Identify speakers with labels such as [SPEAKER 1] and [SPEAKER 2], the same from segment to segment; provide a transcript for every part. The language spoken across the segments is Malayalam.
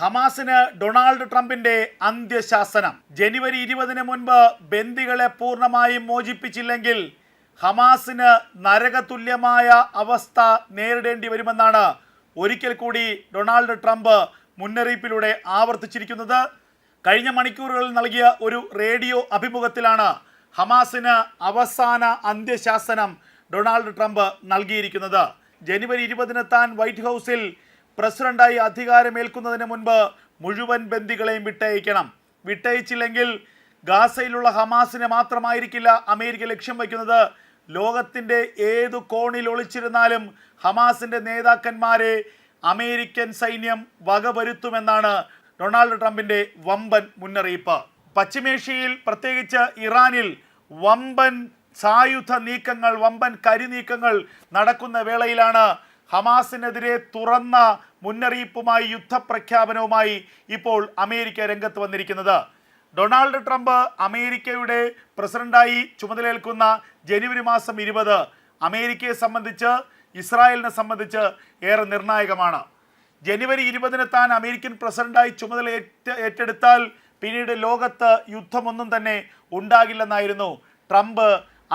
[SPEAKER 1] ഹമാസിന് ഡൊണാൾഡ് ട്രംപിന്റെ അന്ത്യശാസനം. ജനുവരി ഇരുപതിന് മുൻപ് ബന്ദികളെ പൂർണമായും മോചിപ്പിച്ചില്ലെങ്കിൽ ഹമാസിന് നരകതുല്യമായ അവസ്ഥ നേരിടേണ്ടി വരുമെന്നാണ് ഒരിക്കൽ കൂടി ഡൊണാൾഡ് ട്രംപ് മുന്നറിയിപ്പിലൂടെ ആവർത്തിച്ചിരിക്കുന്നത്. കഴിഞ്ഞ മണിക്കൂറുകളിൽ നൽകിയ ഒരു റേഡിയോ അഭിമുഖത്തിലാണ് ഹമാസിന് അവസാന അന്ത്യശാസനം ഡൊണാൾഡ് ട്രംപ് നൽകിയിരിക്കുന്നത്. ജനുവരി ഇരുപതിന് താൻ വൈറ്റ് ഹൗസിൽ പ്രസിഡന്റായി അധികാരമേൽക്കുന്നതിന് മുൻപ് മുഴുവൻ ബന്ദികളെയും വിട്ടയക്കണം. വിട്ടയച്ചില്ലെങ്കിൽ ഗാസയിലുള്ള ഹമാസിനെ മാത്രമായിരിക്കില്ല അമേരിക്ക ലക്ഷ്യം വയ്ക്കുന്നത്. ലോകത്തിന്റെ ഏതു കോണിൽ ഒളിച്ചിരുന്നാലും ഹമാസിന്റെ നേതാക്കന്മാരെ അമേരിക്കൻ സൈന്യം വകവരുത്തുമെന്നാണ് ഡൊണാൾഡ് ട്രംപിന്റെ വമ്പൻ മുന്നറിയിപ്പ്. പശ്ചിമേഷ്യയിൽ പ്രത്യേകിച്ച് ഇറാനിൽ വമ്പൻ സായുധ നീക്കങ്ങൾ വമ്പൻ കരിനീക്കങ്ങൾ നടക്കുന്ന വേളയിലാണ് ഹമാസിനെതിരെ തുറന്ന മുന്നറിയിപ്പുമായി യുദ്ധപ്രഖ്യാപനവുമായി ഇപ്പോൾ അമേരിക്ക രംഗത്ത് വന്നിരിക്കുന്നത്. ഡൊണാൾഡ് ട്രംപ് അമേരിക്കയുടെ പ്രസിഡന്റായി ചുമതലയേൽക്കുന്ന ജനുവരി മാസം ഇരുപത് അമേരിക്കയെ സംബന്ധിച്ച് ഇസ്രായേലിനെ സംബന്ധിച്ച് ഏറെ നിർണായകമാണ്. ജനുവരി ഇരുപതിന് താൻ അമേരിക്കൻ പ്രസിഡന്റായി ചുമതല ഏറ്റെടുത്താൽ പിന്നീട് ലോകത്ത് യുദ്ധമൊന്നും തന്നെ ഉണ്ടാകില്ലെന്നായിരുന്നു ട്രംപ്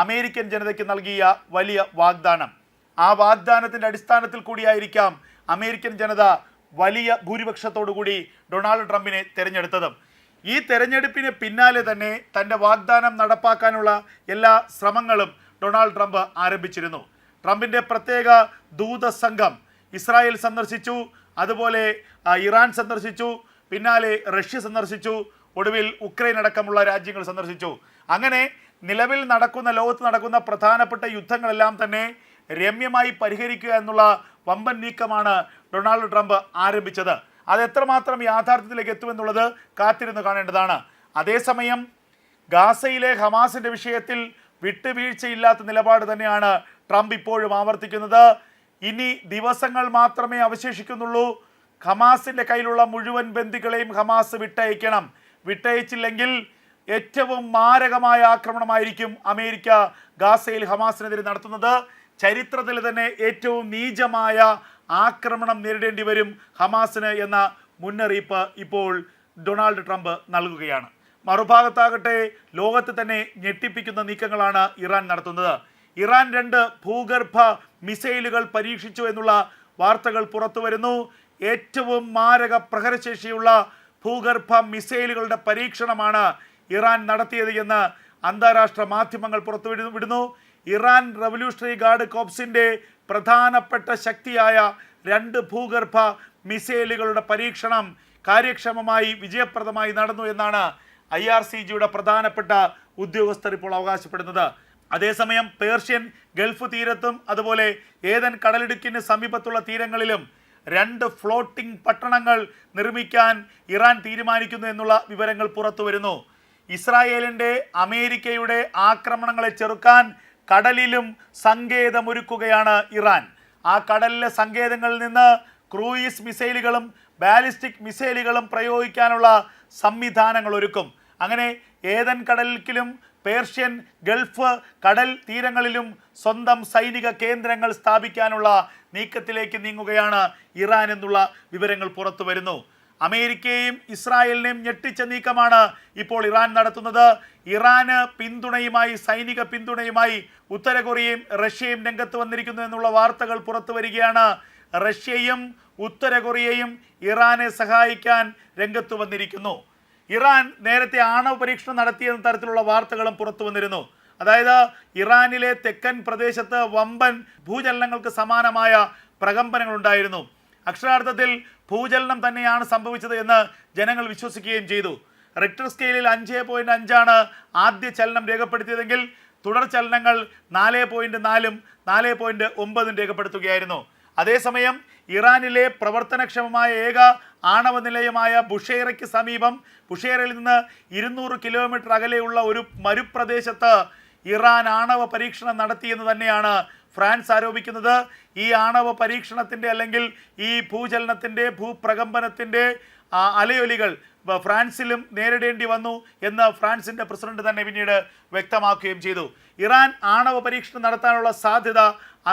[SPEAKER 1] അമേരിക്കൻ ജനതയ്ക്ക് നൽകിയ വലിയ വാഗ്ദാനം. ആ വാഗ്ദാനത്തിന്റെ അടിസ്ഥാനത്തിൽ കൂടിയായിരിക്കാം അമേരിക്കൻ ജനത വലിയ ഭൂരിപക്ഷത്തോടുകൂടി ഡൊണാൾഡ് ട്രംപിനെ തിരഞ്ഞെടുത്തതും. ഈ തെരഞ്ഞെടുപ്പിന് പിന്നാലെ തന്നെ തന്റെ വാഗ്ദാനം നടപ്പാക്കാനുള്ള എല്ലാ ശ്രമങ്ങളും ഡൊണാൾഡ് ട്രംപ് ആരംഭിച്ചിരുന്നു. ട്രംപിന്റെ പ്രത്യേക ദൂത സംഘം ഇസ്രായേൽ സന്ദർശിച്ചു അതുപോലെ ഇറാൻ സന്ദർശിച്ചു പിന്നാലെ റഷ്യ സന്ദർശിച്ചു ഒടുവിൽ ഉക്രൈൻ അടക്കമുള്ള രാജ്യങ്ങൾ സന്ദർശിച്ചു. അങ്ങനെ നിലവിൽ നടക്കുന്ന ലോകത്ത് നടക്കുന്ന പ്രധാനപ്പെട്ട യുദ്ധങ്ങളെല്ലാം തന്നെ രമ്യമായി പരിഹരിക്കുക എന്നുള്ള വമ്പൻ നീക്കമാണ് ഡൊണാൾഡ് ട്രംപ് ആരംഭിച്ചത്. അത് എത്രമാത്രം യാഥാർത്ഥ്യത്തിലേക്ക് എത്തുമെന്നുള്ളത് കാത്തിരുന്ന് കാണേണ്ടതാണ്. അതേസമയം ഗാസയിലെ ഹമാസിന്റെ വിഷയത്തിൽ വിട്ടുവീഴ്ചയില്ലാത്ത നിലപാട് തന്നെയാണ് ട്രംപ് ഇപ്പോഴും ആവർത്തിക്കുന്നത്. ഇനി ദിവസങ്ങൾ മാത്രമേ അവശേഷിക്കുന്നുള്ളൂ. ഹമാസിന്റെ കയ്യിലുള്ള മുഴുവൻ ബന്ദികളെയും ഹമാസ് വിട്ടയക്കണം. വിട്ടയച്ചില്ലെങ്കിൽ ഏറ്റവും മാരകമായ ആക്രമണമായിരിക്കും അമേരിക്ക ഗാസയിൽ ഹമാസിനെതിരെ നടത്തുന്നത്. ചരിത്രത്തിൽ തന്നെ ഏറ്റവും നീചമായ ആക്രമണം നേരിടേണ്ടി വരും ഹമാസിന് എന്ന മുന്നറിയിപ്പ് ഇപ്പോൾ ഡൊണാൾഡ് ട്രംപ് നൽകുകയാണ്. മറുഭാഗത്താകട്ടെ ലോകത്ത് തന്നെ ഞെട്ടിപ്പിക്കുന്ന നീക്കങ്ങളാണ് ഇറാൻ നടത്തുന്നത്. ഇറാൻ രണ്ട് ഭൂഗർഭ മിസൈലുകൾ പരീക്ഷിച്ചു എന്നുള്ള വാർത്തകൾ പുറത്തു വരുന്നു. ഏറ്റവും മാരക പ്രഹരശേഷിയുള്ള ഭൂഗർഭ മിസൈലുകളുടെ പരീക്ഷണമാണ് ഇറാൻ നടത്തിയത് എന്ന് അന്താരാഷ്ട്ര മാധ്യമങ്ങൾ പുറത്തുവിടുന്നു വിടുന്നു. ഇറാൻ റവല്യൂഷണറി ഗാർഡ് കോപ്സിന്റെ പ്രധാനപ്പെട്ട ശക്തിയായ രണ്ട് ഭൂഗർഭ മിസൈലുകളുടെ പരീക്ഷണം കാര്യക്ഷമമായി വിജയപ്രദമായി നടന്നു എന്നാണ് ഐ ആർ സി ജിയുടെ പ്രധാനപ്പെട്ട ഉദ്യോഗസ്ഥർ ഇപ്പോൾ അവകാശപ്പെടുന്നത്. അതേസമയം പേർഷ്യൻ ഗൾഫ് തീരത്തും അതുപോലെ ഏതൻ കടലിടുക്കിന് സമീപത്തുള്ള തീരങ്ങളിലും രണ്ട് ഫ്ലോട്ടിംഗ് പട്ടണങ്ങൾ നിർമ്മിക്കാൻ ഇറാൻ തീരുമാനിക്കുന്നു എന്നുള്ള വിവരങ്ങൾ പുറത്തു വരുന്നു ഇസ്രായേലിന്റെ അമേരിക്കയുടെ ആക്രമണങ്ങളെ ചെറുക്കാൻ കടലിലും സങ്കേതമൊരുക്കുകയാണ് ഇറാൻ. ആ കടലിലെ സങ്കേതങ്ങളിൽ നിന്ന് ക്രൂയിസ് മിസൈലുകളും ബാലിസ്റ്റിക് മിസൈലുകളും പ്രയോഗിക്കാനുള്ള സംവിധാനങ്ങൾ ഒരുക്കും. അങ്ങനെ ഏതൻ കടലിലും പേർഷ്യൻ ഗൾഫ് കടൽ തീരങ്ങളിലും സ്വന്തം സൈനിക കേന്ദ്രങ്ങൾ സ്ഥാപിക്കാനുള്ള നീക്കത്തിലേക്ക് നീങ്ങുകയാണ് ഇറാൻ എന്നുള്ള വിവരങ്ങൾ പുറത്തു വരുന്നു അമേരിക്കയെയും ഇസ്രായേലിനെയും ഞെട്ടിച്ച നീക്കമാണ് ഇപ്പോൾ ഇറാൻ നടത്തുന്നത്. ഇറാന് പിന്തുണയുമായി സൈനിക പിന്തുണയുമായി ഉത്തര കൊറിയയും റഷ്യയും രംഗത്ത് വന്നിരിക്കുന്നു എന്നുള്ള വാർത്തകൾ പുറത്തു വരികയാണ്. റഷ്യയും ഉത്തര കൊറിയയും ഇറാനെ സഹായിക്കാൻ രംഗത്ത് വന്നിരിക്കുന്നു. ഇറാൻ നേരത്തെ ആണവ പരീക്ഷണം നടത്തിയെന്ന തരത്തിലുള്ള വാർത്തകളും പുറത്തു വന്നിരുന്നു. അതായത് ഇറാനിലെ തെക്കൻ പ്രദേശത്ത് വമ്പൻ ഭൂചലനങ്ങൾക്ക് സമാനമായ പ്രകമ്പനങ്ങൾ ഉണ്ടായിരുന്നു അക്ഷരാർത്ഥത്തിൽ ഭൂചലനം തന്നെയാണ് സംഭവിച്ചത് എന്ന് ജനങ്ങൾ വിശ്വസിക്കുകയും ചെയ്തു. റിക്ടർ സ്കെയിലിൽ അഞ്ച് പോയിന്റ് അഞ്ചാണ് ആദ്യ ചലനം രേഖപ്പെടുത്തിയതെങ്കിൽ തുടർ ചലനങ്ങൾ നാല് പോയിന്റ് നാലും നാല് പോയിന്റ് ഒമ്പതും രേഖപ്പെടുത്തുകയായിരുന്നു. അതേസമയം ഇറാനിലെ പ്രവർത്തനക്ഷമമായ ഏക ആണവ നിലയമായ ബുഷേറയ്ക്ക് സമീപം ബുഷേറയിൽ നിന്ന് ഇരുന്നൂറ് കിലോമീറ്റർ അകലെയുള്ള ഒരു മരുപ്രദേശത്ത് ഇറാൻ ആണവ പരീക്ഷണം നടത്തിയെന്ന് തന്നെയാണ് ഫ്രാൻസ് ആരോപിക്കുന്നത്. ഈ ആണവ പരീക്ഷണത്തിന്റെ അല്ലെങ്കിൽ ഈ ഭൂചലനത്തിന്റെ ഭൂപ്രകമ്പനത്തിന്റെ അലയൊലികൾ ഫ്രാൻസിലും നേരിടേണ്ടി വന്നു എന്ന് ഫ്രാൻസിന്റെ പ്രസിഡന്റ് തന്നെ പിന്നീട് വ്യക്തമാക്കുകയും ചെയ്തു. ഇറാൻ ആണവ പരീക്ഷണം നടത്താനുള്ള സാധ്യത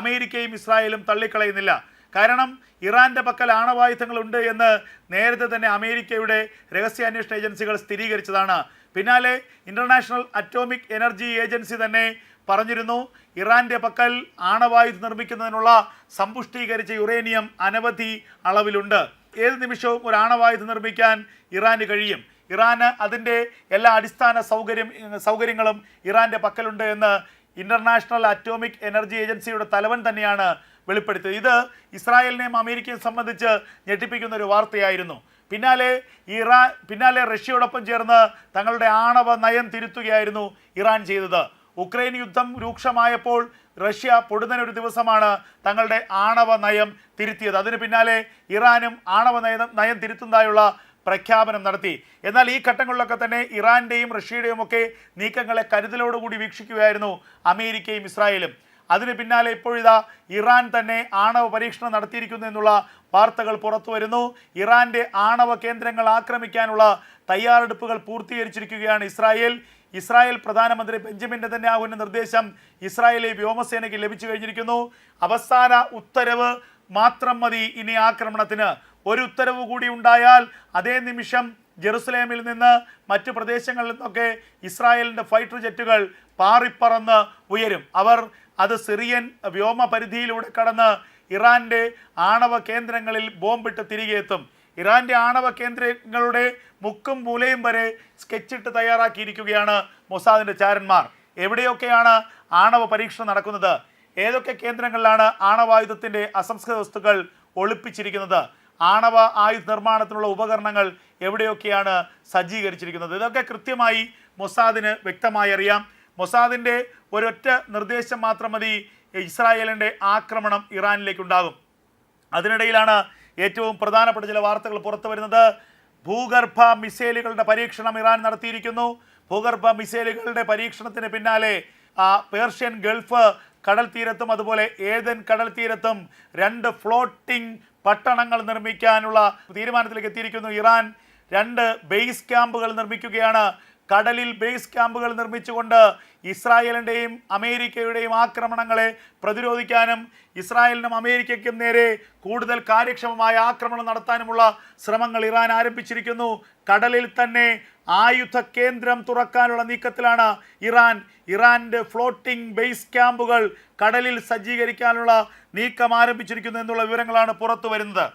[SPEAKER 1] അമേരിക്കയും ഇസ്രായേലും തള്ളിക്കളയുന്നില്ല. കാരണം ഇറാന്റെ പക്കൽ ആണവായുധങ്ങളുണ്ട് എന്ന് നേരത്തെ തന്നെ അമേരിക്കയുടെ രഹസ്യാന്വേഷണ ഏജൻസികൾ സ്ഥിരീകരിച്ചതാണ്. പിന്നാലെ ഇന്റർനാഷണൽ അറ്റോമിക് എനർജി ഏജൻസി തന്നെ പറഞ്ഞിരുന്നു ഇറാന്റെ പക്കൽ ആണവായുധം നിർമ്മിക്കുന്നതിനുള്ള സമ്പുഷ്ടീകരിച്ച യുറേനിയം അനവധി അളവിലുണ്ട്. ഏത് നിമിഷവും ഒരു ആണവായുധ നിർമ്മിക്കാൻ ഇറാന് കഴിയും. ഇറാന് അതിന്റെ എല്ലാ അടിസ്ഥാന സൗകര്യം സൗകര്യങ്ങളും ഇറാന്റെ പക്കലുണ്ട് എന്ന് ഇന്റർനാഷണൽ അറ്റോമിക് എനർജി ഏജൻസിയുടെ തലവൻ തന്നെയാണ് വെളിപ്പെടുത്തിയത്. ഇത് ഇസ്രായേലിനെയും അമേരിക്കയും സംബന്ധിച്ച് ഞെട്ടിപ്പിക്കുന്ന ഒരു വാർത്തയായിരുന്നു. പിന്നാലെ ഇറാൻ പിന്നാലെ റഷ്യയോടൊപ്പം ചേർന്ന് തങ്ങളുടെ ആണവ നയം തിരുത്തുകയായിരുന്നു ഇറാൻ ചെയ്തത്. ഉക്രൈൻ യുദ്ധം രൂക്ഷമായപ്പോൾ റഷ്യ പൊടുന്നനൊരു ദിവസമാണ് തങ്ങളുടെ ആണവ നയം തിരുത്തിയത്. അതിന് പിന്നാലെ ഇറാനും ആണവ നയം നയം തിരുത്തുന്നതായുള്ള പ്രഖ്യാപനം നടത്തി. എന്നാൽ ഈ ഘട്ടങ്ങളിലൊക്കെ തന്നെ ഇറാന്റെയും റഷ്യയുടെയും ഒക്കെ നീക്കങ്ങളെ കരുതലോടുകൂടി വീക്ഷിക്കുകയായിരുന്നു അമേരിക്കയും ഇസ്രായേലും. അതിന് പിന്നാലെ ഇപ്പോഴിതാ ഇറാൻ തന്നെ ആണവ പരീക്ഷണം നടത്തിയിരിക്കുന്നു എന്നുള്ള വാർത്തകൾ പുറത്തു വരുന്നു. ആണവ കേന്ദ്രങ്ങൾ ആക്രമിക്കാനുള്ള തയ്യാറെടുപ്പുകൾ പൂർത്തീകരിച്ചിരിക്കുകയാണ് ഇസ്രായേൽ. ഇസ്രായേൽ പ്രധാനമന്ത്രി ബെഞ്ചമിൻ നെതന്യാഹുവിന്റെ നിർദ്ദേശം ഇസ്രായേലി വ്യോമസേനയ്ക്ക് ലഭിച്ചു കഴിഞ്ഞിരിക്കുന്നു. അവസാന ഉത്തരവ് മാത്രം മതി ഇനി ആക്രമണത്തിന്. ഒരു ഉത്തരവ് കൂടി ഉണ്ടായാൽ അതേ നിമിഷം ജെറുസലേമിൽ നിന്ന് മറ്റു പ്രദേശങ്ങളിൽ നിന്നൊക്കെ ഇസ്രായേലിന്റെ ഫൈറ്റർ ജെറ്റുകൾ പാറിപ്പറന്ന് ഉയരും. അവർ അത് സിറിയൻ വ്യോമ പരിധിയിലൂടെ കടന്ന് ഇറാന്റെ ആണവ കേന്ദ്രങ്ങളിൽ ബോംബിട്ട് തിരികെ എത്തും. ഇറാന്റെ ആണവ കേന്ദ്രങ്ങളുടെ മുക്കും മൂലയും വരെ സ്കെച്ചിട്ട് തയ്യാറാക്കിയിരിക്കുകയാണ് മൊസാദിന്റെ ചാരന്മാർ. എവിടെയൊക്കെയാണ് ആണവ പരീക്ഷണം നടക്കുന്നത്? ഏതൊക്കെ കേന്ദ്രങ്ങളിലാണ് ആണവായുധത്തിന്റെ അസംസ്കൃത വസ്തുക്കൾ ഒളിപ്പിച്ചിരിക്കുന്നത്? ആണവ ആയുധ നിർമ്മാണത്തിനുള്ള ഉപകരണങ്ങൾ എവിടെയൊക്കെയാണ് സജ്ജീകരിച്ചിരിക്കുന്നത്? ഇതൊക്കെ കൃത്യമായി മൊസാദിന് വ്യക്തമായി അറിയാം. മൊസാദിന്റെ ഒരൊറ്റ നിർദ്ദേശം മാത്രം മതി ഇസ്രായേലിന്റെ ആക്രമണം ഇറാനിലേക്ക് ഉണ്ടാകും അതിനിടയിലാണ് ഏറ്റവും പ്രധാനപ്പെട്ട ചില വാർത്തകൾ പുറത്തു വരുന്നത്. ഭൂഗർഭ മിസൈലുകളുടെ പരീക്ഷണം ഇറാൻ നടത്തിയിരിക്കുന്നു. ഭൂഗർഭ മിസൈലുകളുടെ പരീക്ഷണത്തിന് പിന്നാലെ പേർഷ്യൻ ഗൾഫ് കടൽ തീരത്തും അതുപോലെ ഏതൻ കടൽ തീരത്തും രണ്ട് ഫ്ലോട്ടിംഗ് പട്ടണങ്ങൾ നിർമ്മിക്കാനുള്ള തീരുമാനത്തിലേക്ക് എത്തിയിരിക്കുന്നു. ഇറാൻ രണ്ട് ബേസ് ക്യാമ്പുകൾ നിർമ്മിക്കുകയാണ്. കടലിൽ ബേസ് ക്യാമ്പുകൾ നിർമ്മിച്ചുകൊണ്ട് ഇസ്രായേലിന്റെയും അമേരിക്കയുടെയും ആക്രമണങ്ങളെ പ്രതിരോധിക്കാനും ഇസ്രായേലിനും അമേരിക്കയ്ക്കും നേരെ കൂടുതൽ കാര്യക്ഷമമായ ആക്രമണം നടത്താനുമുള്ള ശ്രമങ്ങൾ ഇറാൻ ആരംഭിച്ചിരിക്കുന്നു. കടലിൽ തന്നെ ആയുധ കേന്ദ്രം തുറക്കാനുള്ള നീക്കത്തിലാണ് ഇറാൻ. ഇറാന്റെ ഫ്ലോട്ടിംഗ് ബേസ് ക്യാമ്പുകൾ കടലിൽ സജ്ജീകരിക്കാനുള്ള നീക്കം ആരംഭിച്ചിരിക്കുന്നു എന്നുള്ള വിവരങ്ങളാണ് പുറത്തു വരുന്നത്